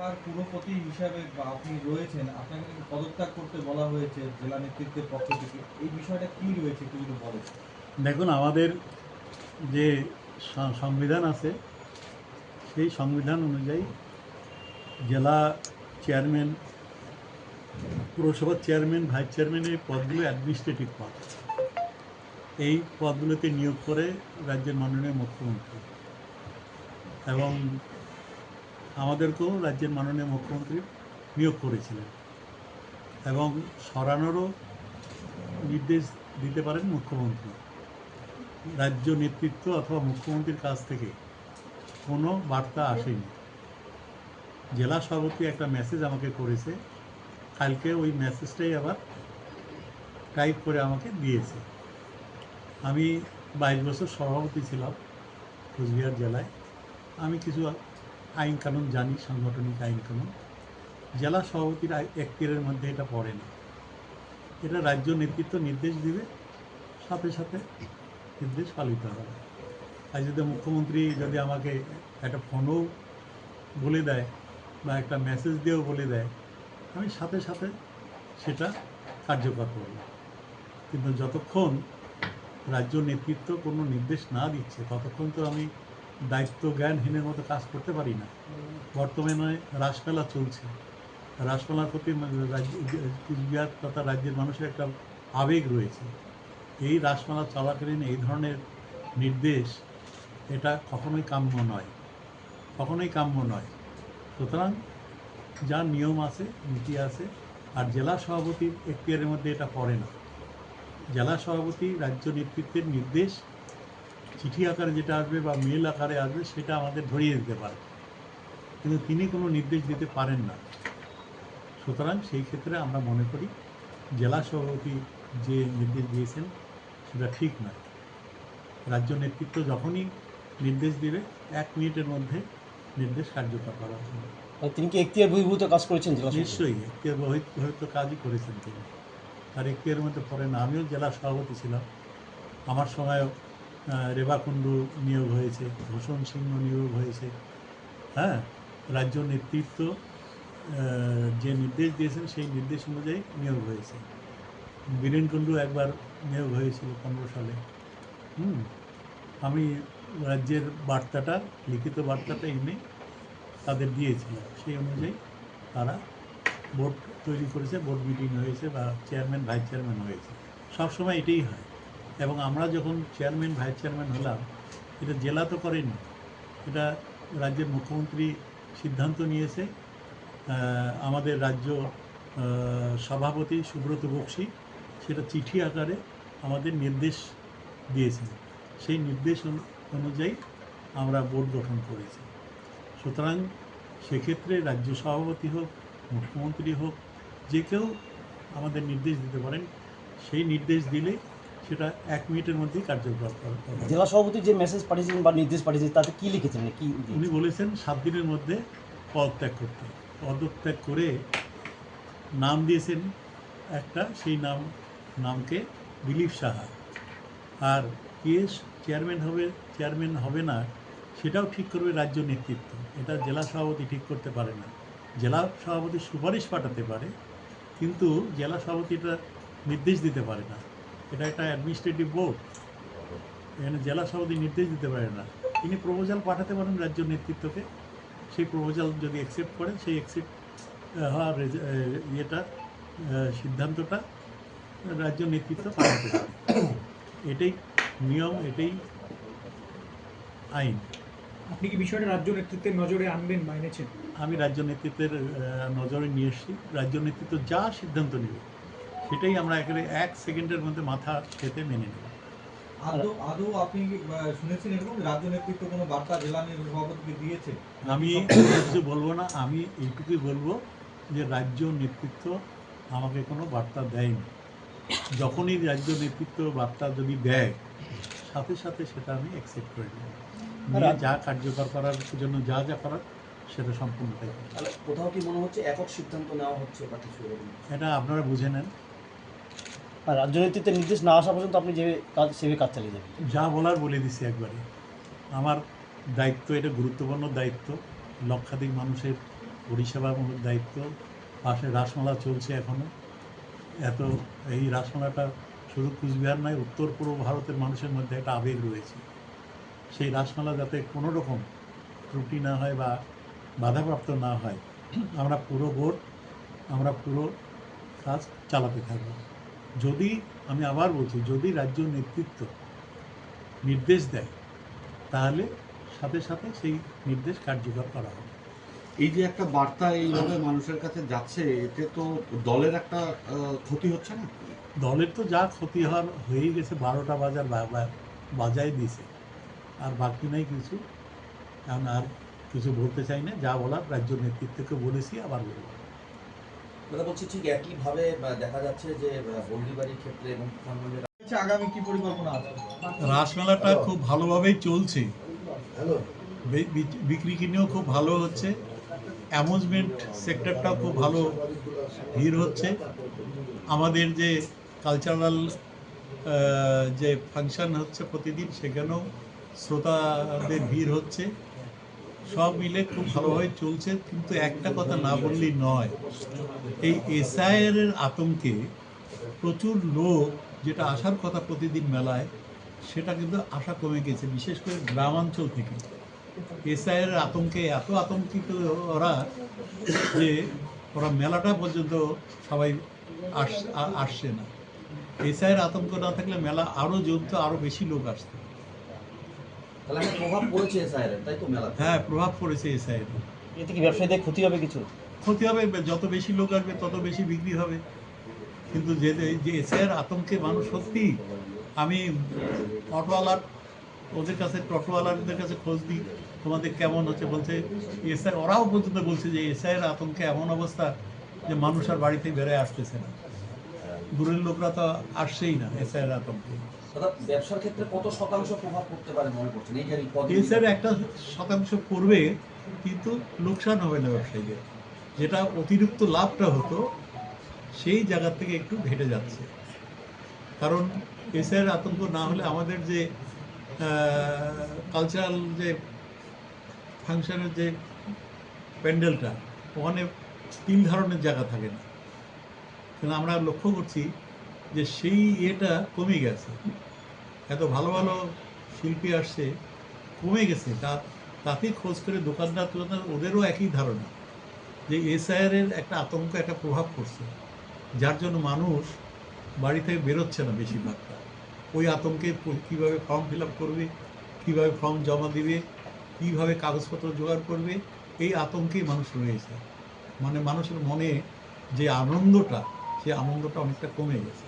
শাখার পুরপতি হিসাবে আপনি রয়েছেন, আপনাকে পদত্যাগ করতে বলা হয়েছে জেলা নেতৃত্বের পক্ষ থেকে? এই বিষয়টা কি রয়েছে একটু যদি বলেন। দেখুন, আমাদের যে সংবিধান আছে, সেই সংবিধান অনুযায়ী জেলা চেয়ারম্যান, পুরসভার চেয়ারম্যান, ভাইস চেয়ারম্যান এই পদগুলো অ্যাডমিনিস্ট্রেটিভ পদ। এই পদগুলোতে নিয়োগ করে রাজ্যের মাননীয় মুখ্যমন্ত্রী। এবং আমাদেরকেও রাজ্যের মাননীয় মুখ্যমন্ত্রী নিয়োগ করেছিলেন এবং সরানোরও নির্দেশ দিতে পারেন মুখ্যমন্ত্রী। রাজ্য নেতৃত্ব অথবা মুখ্যমন্ত্রীর কাছ থেকে কোনো বার্তা আসেনি। জেলা সভাপতি একটা মেসেজ আমাকে করেছে, কালকে ওই মেসেজটাই আবার টাইপ করে আমাকে দিয়েছে। আমি বাইশ বছর সভাপতি ছিলাম কোচবিহার জেলায়। আমি কিছু আইন কানুন, জানি সাংগঠনিক আইন কানুন। জেলা সভাপতির এখতিয়ারের মধ্যে এটা পড়ে না এটা রাজ্য নেতৃত্ব নির্দেশ দিবে, সাথে সাথে নির্দেশ পালিত হবে। আর যদি মুখ্যমন্ত্রী যদি আমাকে একটা ফোনও বলে দেয় বা একটা মেসেজ দিয়েও বলে দেয়, আমি সাথে সাথে সেটা কার্যকর করব। কিন্তু যতক্ষণ রাজ্য নেতৃত্ব কোনো নির্দেশ না দিচ্ছে, ততক্ষণ তো আমি দায়িত্ব জ্ঞানহীনের মতো কাজ করতে পারি না। বর্তমানে রাসমেলা চলছে। রাসমেলার প্রতি কুচবিহার তথা রাজ্যের মানুষের একটা আবেগ রয়েছে। এই রাসমেলা চলাকালীন এই ধরনের নির্দেশ এটা কখনোই কাম্য নয়। কখনোই কাম্য নয়। সুতরাং যা নিয়ম আছে, নীতি আছে, আর জেলা সভাপতির এখতিয়ারের মধ্যে এটা পড়ে না। জেলা সভাপতি রাজ্য নেতৃত্বের নির্দেশ চিঠি আকারে যেটা আসবে বা মেল আকারে আসবে সেটা আমাদের ধরিয়ে দিতে পারে। কিন্তু তিনি কোনো নির্দেশ দিতে পারেন না। সুতরাং সেই ক্ষেত্রে আমরা মনে করি জেলা সভাপতি যে নির্দেশ দিয়েছেন সেটা ঠিক নয়। রাজ্য নেতৃত্ব যখনই নির্দেশ দেবে এক মিনিটের মধ্যে নির্দেশ কার্যকর করা হবে। তিনি কি এখতিয়ার বহির্ভূত কাজ করেছেন জেলা নিশ্চয়ই এখতিয়ার বহিত হয়তো কাজই করেছেন তিনি। আর এখতিয়ারের মধ্যে পড়ে না। আমিও জেলা সভাপতি ছিলাম। আমার সময়ও আহ, রেবা কুণ্ডু নিয়োগ হয়েছে ভূষণ সিংহ নিয়োগ হয়েছে। হ্যাঁ রাজ্য নেতৃত্ব যে নির্দেশ দিয়েছেন সেই নির্দেশ অনুযায়ী নিয়োগ হয়েছে। বীরেন কুণ্ডু একবার নিয়োগ হয়েছিল পনেরো সালে। হুম আমি রাজ্যের বার্তাটা লিখিত বার্তাটা এনে তাদের দিয়েছিলাম সেই অনুযায়ী তারা বোর্ড তৈরি করেছে বোর্ড মিটিং হয়েছে বা চেয়ারম্যান ভাইস চেয়ারম্যান হয়েছে। সবসময় এটাই হয়। এবং আমরা যখন চেয়ারম্যান, ভাইস চেয়ারম্যান হলাম, এটা জেলা তো করেনি, এটা রাজ্যের মুখ্যমন্ত্রী সিদ্ধান্ত নিয়েছে। আমাদের রাজ্য সভাপতি সুব্রত বক্সি সেটা চিঠি আকারে আমাদের নির্দেশ দিয়েছেন। সেই নির্দেশ অনু- অনুযায়ী আমরা বোর্ড গঠন করেছি। সুতরাং সেক্ষেত্রে রাজ্য সভাপতি হোক, মুখ্যমন্ত্রী হোক, যে কেউ আমাদের নির্দেশ দিতে পারেন, সেই নির্দেশ দিলে সেটা এক মিনিটের মধ্যেই কার্যকর করা জেলা সভাপতি যে মেসেজ পাঠিয়েছেন বা নির্দেশ পাঠিয়েছেন তাতে কী লিখেছেন? কি উনি বলেছেন সাত দিনের মধ্যে পদত্যাগ করতে পদত্যাগ করে নাম দিয়েছেন একটা সেই নাম নামকে দিলীপ সাহা। আর কে চেয়ারম্যান হবে চেয়ারম্যান হবে না সেটাও ঠিক করবে রাজ্য নেতৃত্ব। এটা জেলা সভাপতি ঠিক করতে পারে না। জেলা সভাপতি সুপারিশ পাঠাতে পারে কিন্তু জেলা সভাপতি এটা নির্দেশ দিতে পারে না। এটা একটা অ্যাডমিনিস্ট্রেটিভ বোর্ড এখানে জেলা সভাপতি নির্দেশ দিতে পারে না। তিনি প্রপোজাল পাঠাতে পারেন রাজ্য নেতৃত্বকে। সেই প্রপোজাল যদি অ্যাকসেপ্ট করে সেই অ্যাকসেপ্ট হওয়ার ইয়েটা সিদ্ধান্তটা রাজ্য নেতৃত্ব পাঠাতে পারে এটাই নিয়ম এটাই আইন। আপনি কি বিষয়টা রাজ্য নেতৃত্বের নজরে আনবেন বা এনেছেন? আমি রাজ্য নেতৃত্বের নজরে নিয়ে এসেছি। রাজ্য নেতৃত্ব যা সিদ্ধান্ত নেবে। সেটাই আমরা একেবারে এক সেকেন্ডের মধ্যে মাথা খেতে মেনে নেব। আদৌ আদৌ আপনি শুনেছেন এরকম? রাজ্য নেতৃত্ব কোনো বার্তা জেলা নির্বাহী সভাপতিকে দিয়েছে? আমি কিছু বলব না আমি এইটুকুই বলব যে রাজ্য নেতৃত্ব আমাকে কোনো বার্তা দেয়নি। যখনই রাজ্য নেতৃত্ব বার্তা যদি দেয় সাথে সাথে সেটা আমি অ্যাকসেপ্ট করে নেব। যা কার্যকর করার জন্য যা যা করার সেটা সম্পূর্ণ তাহলে কোথাও কি মনে হচ্ছে একক সিদ্ধান্ত নেওয়া হচ্ছে বা কিছু এটা আপনারা বুঝে নেন। আর রাজ্য নির্দেশ না আসা পর্যন্ত আপনি যে কাজ, সেভাবে কাজ চালিয়ে যাবেন। যা বলার বলে দিছি একবারে। আমার দায়িত্ব এটা গুরুত্বপূর্ণ দায়িত্ব। লক্ষাধিক মানুষের পরিষেবামূলক দায়িত্ব। পাশে রাসমালা চলছে এখনও এত এই রাসমেলাটা শুধু কুচবিহার নয়, উত্তর পূর্ব ভারতের মানুষের মধ্যে একটা আবেগ রয়েছে। সেই রাসমেলা যাতে কোনো রকম ত্রুটি না হয় বা বাধাপ্রাপ্ত না হয়, আমরা পুরো ভোট আমরা পুরো কাজ চালাতে থাকব। যদি আমি আবার বলছি যদি রাজ্য নেতৃত্ব নির্দেশ দেয় তাহলে সাথে সাথে সেই নির্দেশ কার্যকর করা হবে। এই যে একটা বার্তা এইভাবে মানুষের কাছে যাচ্ছে এতে তো দলের একটা ক্ষতি হচ্ছে না? দলের তো যা ক্ষতি হওয়ার হয়েই গেছে বারোটা বাজার বাজায় দিছে আর বাকি নাই কিছু। এখন আর কিছু বলতে চাই না যা বলার রাজ্য নেতৃত্বকে বলেছি আবার বলব। দাদা বলছি ঠিক একইভাবে দেখা যাচ্ছে যে হলদিবাড়ির ক্ষেত্রে এবং তুফানগঞ্জের আচ্ছা, আগামী কি পরিকল্পনা আছে? রাসমেলাটা খুব ভালোভাবেই চলছে। বিক্রি কিনেও খুব ভালো হচ্ছে। অ্যামুজমেন্ট সেক্টরটাও খুব ভালো ভিড় হচ্ছে। আমাদের যে কালচারাল যে ফাংশন হচ্ছে প্রতিদিন সেখানেও শ্রোতাদের ভিড় হচ্ছে। সব মিলে খুব ভালোভাবে চলছে, কিন্তু একটা কথা না বললেই নয়। এই এসআইয়ের আতঙ্কে প্রচুর লোক যেটা আসার কথা প্রতিদিন মেলায়, সেটা কিন্তু আশা কমে গেছে, বিশেষ করে গ্রামাঞ্চল থেকে। এসআইয়ের আতঙ্কে এত আতঙ্কিত ওরা যে ওরা মেলাটা পর্যন্ত সবাই আস আসছে না। এসআইয়ের আতঙ্ক না থাকলে মেলা আরও জমতো আরও বেশি লোক আসতো তাহলে প্রভাব পড়েছে স্যার তাই তো মেলা হ্যাঁ প্রভাব পড়েছে এসআইয়ের এতে কি ব্যবসায়ীদের ক্ষতি হবে কিছু? ক্ষতি হবে যত বেশি লোক আসবে তত বেশি বিক্রি হবে। কিন্তু যে যে এসআইয়ের আতঙ্কে মানুষ সত্যি আমি অটোওয়ালার ওদের কাছে টোটোওয়ালাদের কাছে খোঁজ দিই তোমাদের কেমন হচ্ছে বলছে এসআই ওরাও পর্যন্ত বলছে যে এসআইয়ের আতঙ্কে এমন অবস্থা যে মানুষ আর বাড়ি থেকে বেরোয় আসতেছে না। দূরের লোকরা তো আসছেই না এসআইয়ের আতঙ্কে ব্যবসার ক্ষেত্রে কত শতাংশ প্রভাব পড়তে পারে মনে করছেন এই যে এসআইয়ের একটা শতাংশ পড়বে কিন্তু লোকসান হবে না ব্যবসায়ীদের। যেটা অতিরিক্ত লাভটা হতো সেই জায়গা থেকে একটু ঘেটে যাচ্ছে। কারণ এসআইয়ের আতঙ্ক না হলে আমাদের যে কালচারাল যে ফাংশনের যে প্যান্ডেলটা ওখানে তিন ধরনের জায়গা থাকে না। কিন্তু আমরা লক্ষ্য করছি যে সেই ইয়েটা কমে গেছে। এত ভালো ভালো শিল্পী আসছে, কমে গেছে। তা তাতে খোঁজ করে দোকানদার টোকানদার ওদেরও একই ধারণা যে এসআইআর এর একটা আতঙ্ক, একটা প্রভাব পড়ছে। যার জন্য মানুষ বাড়ি থেকে বেরোচ্ছে না বেশিরভাগটা। ওই আতঙ্কে কীভাবে ফর্ম ফিল আপ করবে, কীভাবে ফর্ম জমা দিবে, কীভাবে কাগজপত্র জোগাড় করবে, এই আতঙ্কেই মানুষ রয়েছে। মানে মানুষের মনে যে আনন্দটা সেই আনন্দটা অনেকটা কমে গেছে।